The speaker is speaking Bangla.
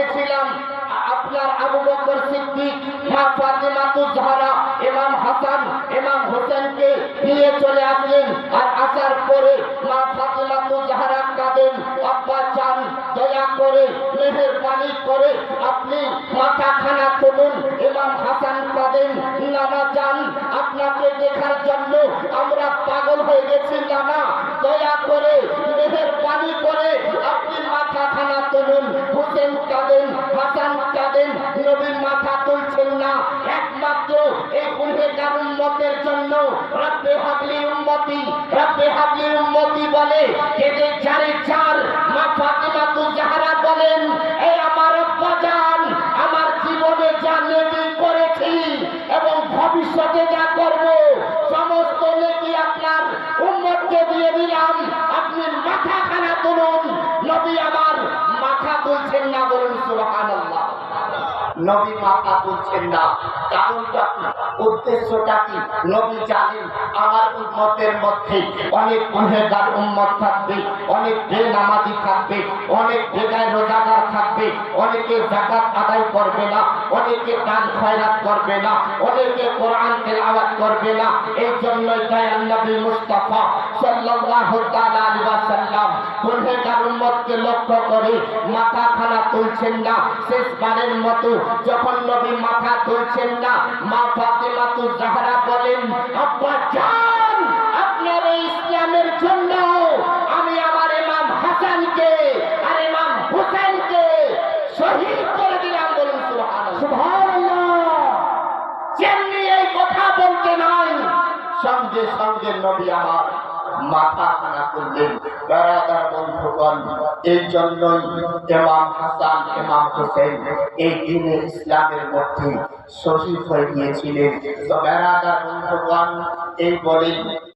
বলেছিলাম আপনার আবু বকর সিদ্দিক, মা ফাতেমা তুজহারা, ইমাম হাসান, ইমাম হোসেনকে নিয়ে চলে আসলেন। আর আসার পরে মা ফাতেমা তুজহারা কাঁদেন, আব্বা চান দয়া করে মেহেরবানি করে আপনি মাথাখানা তুলুন ইমাম হাসান কাঁদেন, নানা যান, আপনাকে দেখার জন্য আমরা পাগল হয়ে গেছি, নানা। দয়া করে কাঁদেন হাসান কাঁদেন নবীর মাথা তুলছেন না। একমাত্র এই গুনহেগার উম্মতের জন্য। রব্বে হাবলি উম্মতি, রব্বে হাবলি উম্মতি সুবহানাল্লাহ। নবী মাথা বলছেন না। কারণটা কি? উদ্দেশ্যটা কি? নবী জানেন আমার উন্মতের মধ্যে অনেক গুনহেগার উন্মত থাকবে, অনেক বেনামাজি থাকবে, অনেক বেগায় রোজাদার থাকবে অনেকে জাকাত আদায় করবে না, অনেকে দান খয়রাত করবে না, অনেকে কোরআন তেলাওয়াত করবে না। এই জন্যই দয়াল নবী মুস্তাফা সাল্লাল্লাহু তাআলা আলাইহি ওয়াসাল্লাম গুনহেগার উম্মতকে লক্ষ্য করে মাথা খানা তুলছেন না। শেষবারের মতো যখন নবী মাথা তুলছেন না, মা ফাতেমা তু জাহরা বলেন, আব্বা জান, আপনার ইসলামের জন্য সঙ্গে সঙ্গে নবী আমার মাথা খানা করলেন। বেড়াদার বন্ধুগণ, এই জন্যই এমাম হাসান এমাম হোসেন এই দিনে ইসলামের মধ্যে শহীদ হয়ে গিয়েছিলেন। তো বেড়াদার বন্ধুগণ, এই বলেন